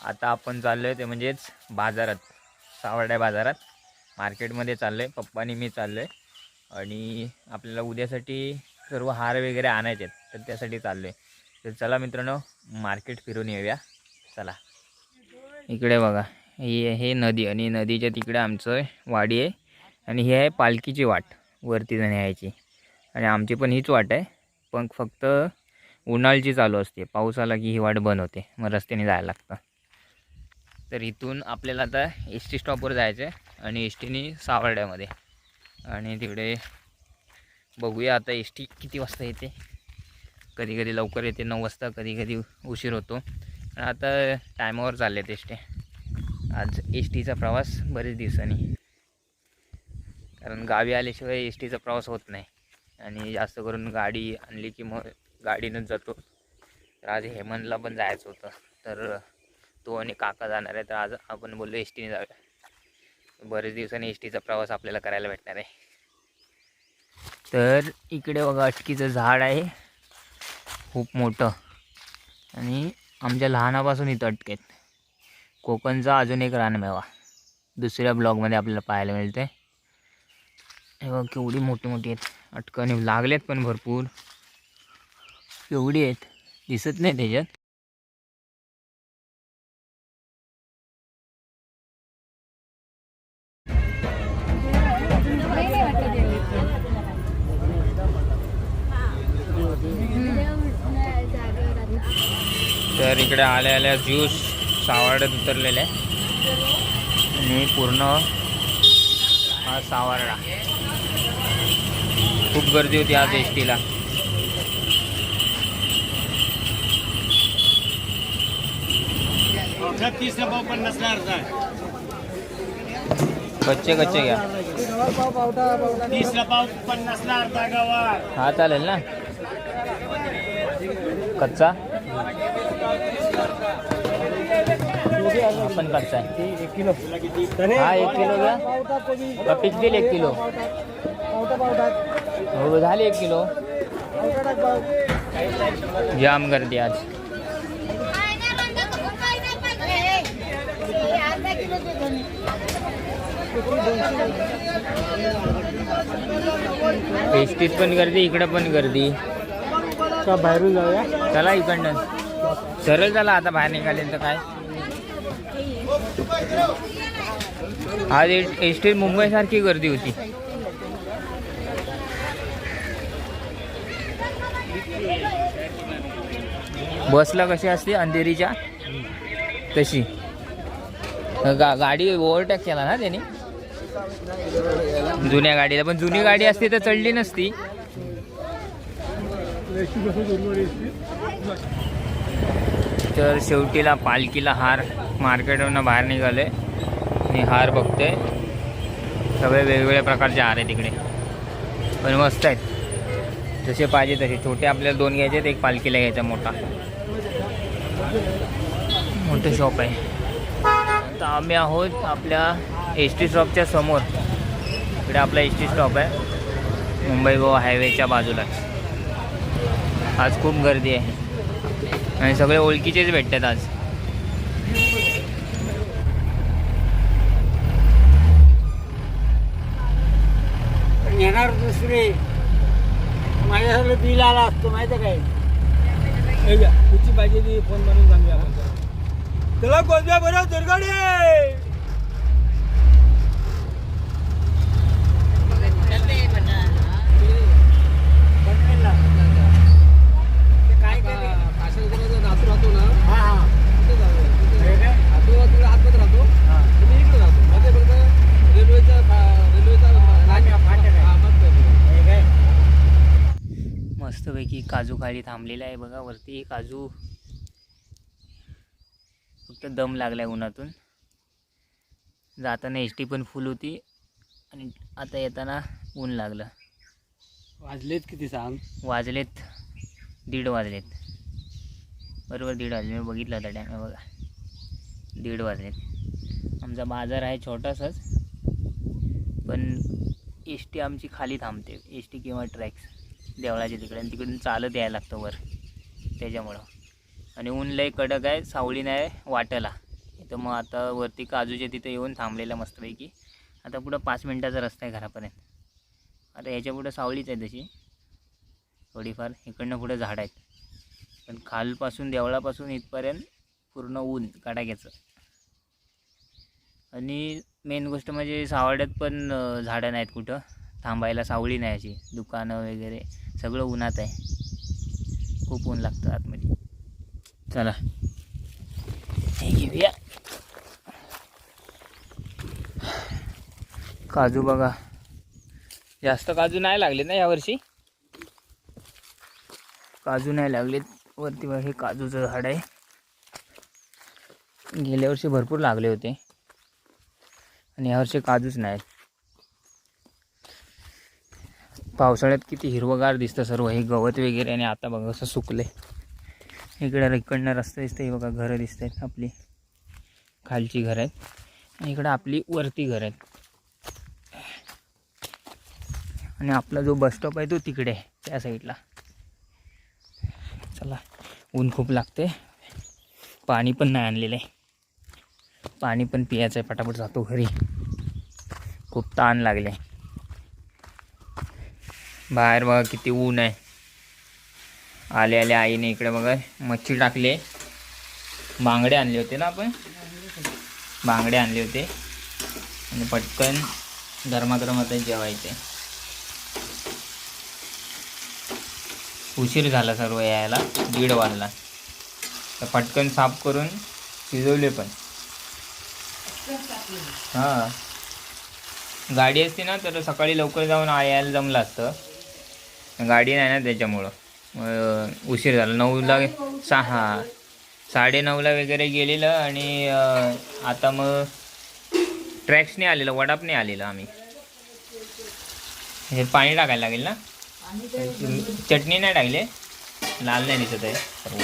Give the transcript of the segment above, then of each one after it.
आता आपण चाललो आहे ते म्हणजेच बाजारात सावर्ड्या बाजारात. मार्केटमध्ये चाललो आहे पप्पा आणि मी चाललो आहे आणि आपल्याला उद्यासाठी सर्व हार वगैरे आणायचे आहेत तर त्यासाठी चाललो आहे तर चला मित्रांनो मार्केट फिरून येऊया. चला. इकडे बघा हे हे नदी आणि नदीच्या तिकडे आमचं वाडी आहे. आणि ही आहे पालखीची वाट वरती न्यायची. आणि आमची पण हीच वाट आहे पण फक्त उन्हाळ्याची चालू असते. पाऊस आला की ही वाट बंद होते मग रस्त्याने जायला लागतं. तर इथून आपल्याला आता एस टी स्टॉपवर जायचं आहे आणि एस टीने सावर्ड्यामध्ये. आणि तिकडे बघूया आता एस टी किती वाजता येते. कधी कधी लवकर येते नऊ वाजता कधी कधी उशीर होतो. आणि आता टायमावर चालले एस टी आज एस टीचा प्रवास बरेच दिवसांनी. कारण गावी आल्याशिवाय एस टीचा प्रवास होत नाही. आणि जास्त करून गाडी आणली की मग गाडीनंच जातो. तर आज हेमंतला पण जायचं होतं. तर तो आणि काका जाणार आहे. तर आज आपण बोललो एस टीने जाऊया. बरेच दिवसांनी एस टीचा प्रवास आपल्याला करायला भेटणार आहे. तर इकडे बघा अटकीचं झाड आहे. खूप मोठं. आणि आमच्या लहानापासून इथं अटकेत. कोकणचा अजून एक रानमेवा. दुसऱ्या ब्लॉगमध्ये आपल्याला पाहायला मिळते हे बघ केवढी मोठी मोठी आहेत. अटकणी लागलेत पण भरपूर. केवढी आहेत. दिसत नाही त्याच्यात. तर इकडे आल्या आल्या ज्यूस सावाड्यात उतरलेले. आणि पूर्ण हा सावारडा. खूप गर्दी होती आज एस टीला कच्चे कच्चे घ्या. हा चालेल ना. कच्चा? पण कच्चा आहे एक किलो. हा एक किलो घ्या का पीक देईल एक किलो. हो झाले एक किलो. जाम गर्दी आज. एसटीत पण गर्दी इकडं पण गर्दी. का बाहेरून जाऊया? चला इकडनं. सरळ चला आता बाहेर निघाले तर काय? आज एस टी मुंबईसारखी गर्दी होती. बसला कशी असते? अंधेरीच्या? तशी. गा गाडी ओव्हरटेक केला ना त्याने? जुन्या गाडीला. पण जुनी गाडी असती तर चढली नसती. तर शेवटीला पालखीला हार मार्केटवरनं बाहेर निघाले. मी हार बघते. सगळे वेगवेगळ्या प्रकारचे हार आहे तिकडे. पण मस्त आहेत. जसे पाहिजे तसे. छोटे आपल्याला दोन घ्यायचे आहेत एक पालखीला घ्यायचा मोठा. मोठं शॉप आहे. तर आम्ही आहोत आपल्या एस टी स्टॉपच्या समोर. इकडे आपला एस टी स्टॉप आहे. मुंबई गोवा हायवेच्या बाजूलाच. आज खूप गर्दी आहे. आणि सगळे ओळखीचेच भेटतात आज. येणार दुसरे. माझ्यासारखं बिल आला असतो माहिती आहे काय? कुठची पाहिजे ती फोन करून सांगूया आपण. कोणत्या बरं दुर्गाडी काय हा हा. हे? हा. हे? मस्तपैकी काजू खाली थांबलेला आहे बघा वरती काजू. फक्त दम लागलाय उन्हातून. जाताना एस टी पण फुल होती आणि आता येताना ऊन लागलं. वाजलेत किती सांग? वाजलेत दीड वाजलेत. बरोबर दीड वाजले. मी बघितलं होता टाईम बघा. दीड वाजले. आमचा बाजार आहे छोटासाच. पण एस टी आमची खाली थांबते. एस टी किंवा ट्रॅक्स देवळाच्या तिकडे. आणि तिकडून चालत यायला लागतं वर. त्याच्यामुळं. आणि ऊन लय कडक आहे. सावळी नाही वाटला तर मग आता वरती काजूच्या तिथे येऊन थांबलेलं मस्तपैकी. आता पुढं पाच मिनटाचा रस्ता आहे घरापर्यंत. आता याच्या पुढं सावळीच आहे तशी. थोडीफार. इकडनं पुढं झाड आहेत. पण खालपासून देवळापासून इथपर्यंत पूर्ण ऊन काटाक्याचं. आणि मेन गोष्ट म्हणजे सावड्यात पण झाडं नाहीत कुठं. थांबायला सावळी नाही अशी. दुकानं वगैरे सगळं उन्हात आहे. खूप ऊन लागतं आतमध्ये. चला. हे घेऊया. काजू बघा. जास्त काजू नाही लागले ना यावर्षी? काजू नाही लागलेत. वरती हे काजूचं झाड आहे. गेल्या वर्षी भरपूर लागले होते. आणि यावर्षी काजूच नाहीत पावसाळ्यात किती हिरवगार दिसतं सर्व हे गवत वगैरे आणि आता बघा असं सुकले इकडं इकडनं रस्ता दिसतं हे बघा घरं दिसत आहेत आपली. खालची घरं आहेत. आणि इकडं आपली वरती घर आहेत. आणि आपला जो बस स्टॉप आहे तो तिकडे आहे त्या साईडला. चला ऊन खूप लागते. पाणी पण नाही आणलेलं आहे. पाणी पण पियाचं आहे पटापट जातो घरी. खूप ताण लागले. बाहेर बघा किती ऊन आहे. आले आले आईने इकडे बघा मच्छी टाकले. बांगडे आणले होते ना आपण? बांगडे आणले होते. आणि पटकन गरमागरम आता जेवायचे. उशीर झाला सर्व यायला दीड वाजला. तर पटकन साफ करून शिजवले पण. हां. गाडी असते ना तर सकाळी लवकर जाऊन आ- यायला जमलं असतं. गाडी नाही ना त्याच्यामुळं. उशीर झाला. नऊला सहा साडे नऊला वगैरे गेलेलं आणि आता मग ट्रॅक्सने आलेलं वडापने आलेलं आम्ही. हे पाणी टाकायला लागेल ना? चटणी नाही टाकले. लाल नाही दिसत आहे सर्व.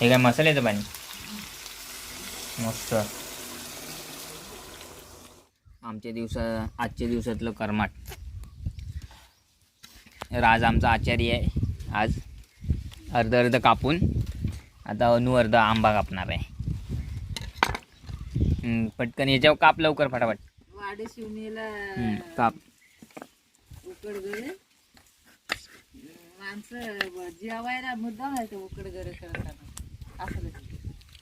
हे काय मसाल्याचं पाणी? मस्त. आमच्या दिवसा आजच्या दिवसातलं करमाट. राज आमचा आचारी आहे. आज अर्ध अर्ध कापून आता अनु अर्ध आंबा कापणार आहे. पटकन याच्यावर काप लवकर फटाफट. वाडे शिवणीला काप. माणसं जेवायला मुद्दाम आहे ते उकड गरे करताना. असं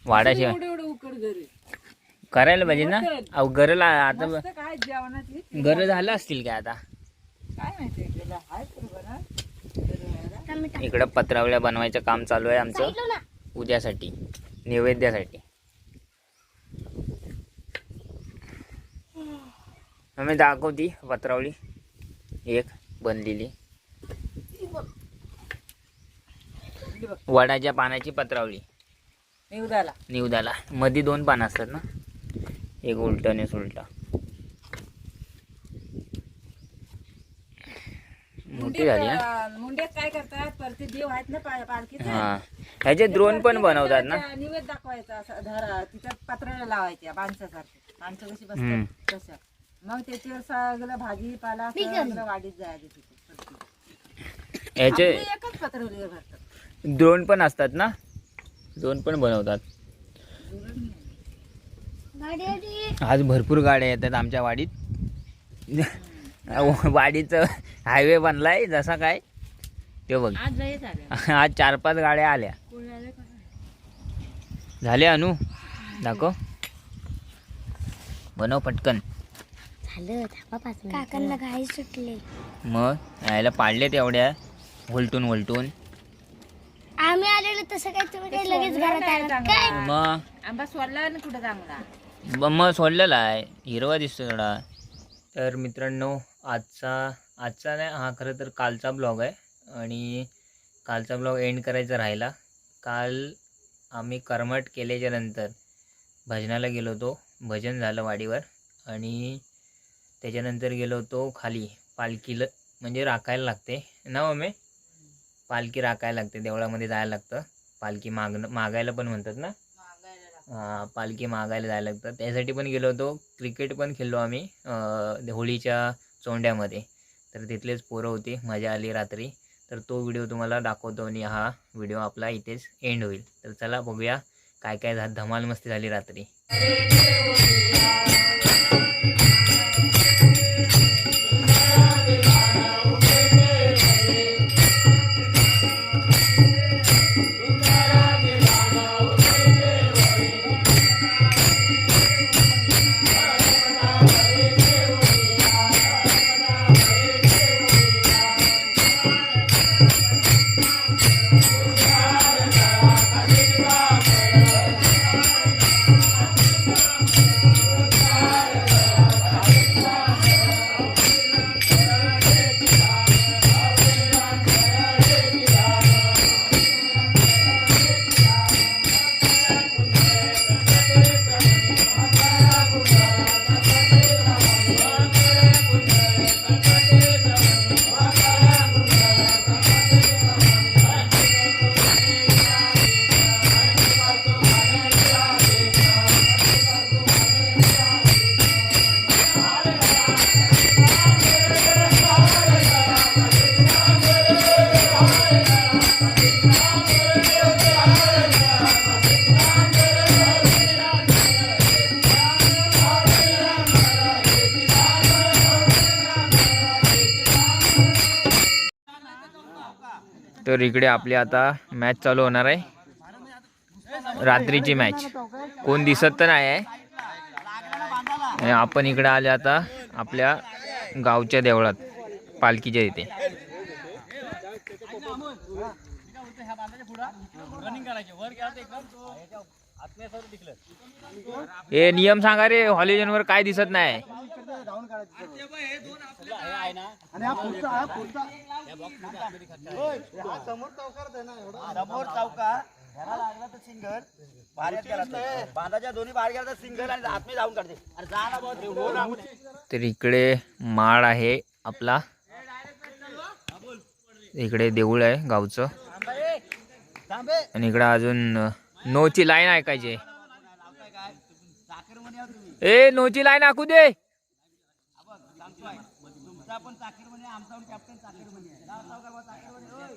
वाडाशिवाय एवढं एवढं उकड गरे करायला पाहिजे ना? अहो गरला आता ब- काय जेवणाची गरज झालं असतील काय आता? काय माहिती हाय इकडं पत्रावळ्या बनवायचं काम चालू आहे आमचं. उद्यासाठी. नैवेद्यासाठी. मी दाखवती पत्रावळी. एक बनलेली. वडाच्या पानाची पत्रावळी. निवदाला. निवदाला. मध्ये दोन पानं असतात ना? एक उलट आणि उलट मोठी झाली मुंड्यात काय करतात? परती देव आहेत ना पा- पालखीचे. हा. ह्याचे द्रोण पण बनवतात ना? निवेद दाखवायचा असा धरा. तिच्यात पत्राला लावायच्या माणसासारखे. माणसं कशी. बसतात? तशा. मग त्याच्यावर सगळं भाजीपाला सगळं वाढीत जायचं तिथे. परती. ह्याचे आपली एकच पत्रवलीवर भरतात द्रोण पण असतात ना? द्रोण पण बनवतात. आज भरपूर गाड्या येतात आमच्या वाडीत. वाडीचं हायवे बनलाय जसा काय. ते बघ. आज चार पाच गाड्या आल्या. झाले अनु? दाखव. बनव पटकन. झालं थांबा पाच काकांना घाई सुटले. मग? यायला पाडले तेवढ्या उलटून उलटून. आम्ही आलेलो तसं काय तुम्ही काही लगेच घरात आलात? काय? मग? आंबा सोडला ना कुठं चांगला ब- मग सोडलेला आहे. हिरवा दिसतो थोडा तर मित्रांनो आजचा आजचा नाही हा खरं तर कालचा ब्लॉग आहे. आणि कालचा ब्लॉग एंड करायचा राहिला. काल आम्ही करमट केल्याच्यानंतर भजनाला गेलो होतो. भजन झालं वाडीवर. आणि त्याच्यानंतर गेलो होतो खाली पालखीला म्हणजे राखायला लागते. ना मम्मी पालखी राखायला लागते देवळामध्ये जायला लागतं. पालखी मागणं मागायला पण म्हणतात ना? हा, पालखी मागायला जायला लागतं. त्यासाठी पण गेलो होतो. क्रिकेट पण खेळलो आम्ही होळीच्या चोंड्यामध्ये. तर तिथलेच पोरं होती मजा आली रात्री. तर तो व्हिडिओ तुम्हाला दाखवतो आणि हा व्हिडिओ आपला इथेच एंड होईल. तर चला बघूया काय काय धमाल मस्ती झाली रात्री. तर इकडे आपली आता मॅच चालू होणार आहे. रात्रीची मॅच कोण दिसत तर नाही आहे. आपण इकडे आले आता आपल्या गावच्या देवळात पालखीच्या इथे. हे नियम सांगा रे हॉलिजनवर काय दिसत नाही. समोर चौका ह्याला लागला तर सिंगल. बाहेर गेला बांधाच्या दोन्ही बाहेर गेला तर सिंगल आणि आतमध्ये जाऊन काढते. आणि जाला बहुत तर इकडे माळ आहे आपला. इकडे देऊळ आहे गावचं. आणि इकडं अजून नोची लाईन ऐकायची. चाकर ए नोची लाईन ऐकू दे. आता आपण चाकरमणी आमचा कॅप्टन चाकरमणी आहे. चाकरमणी होय.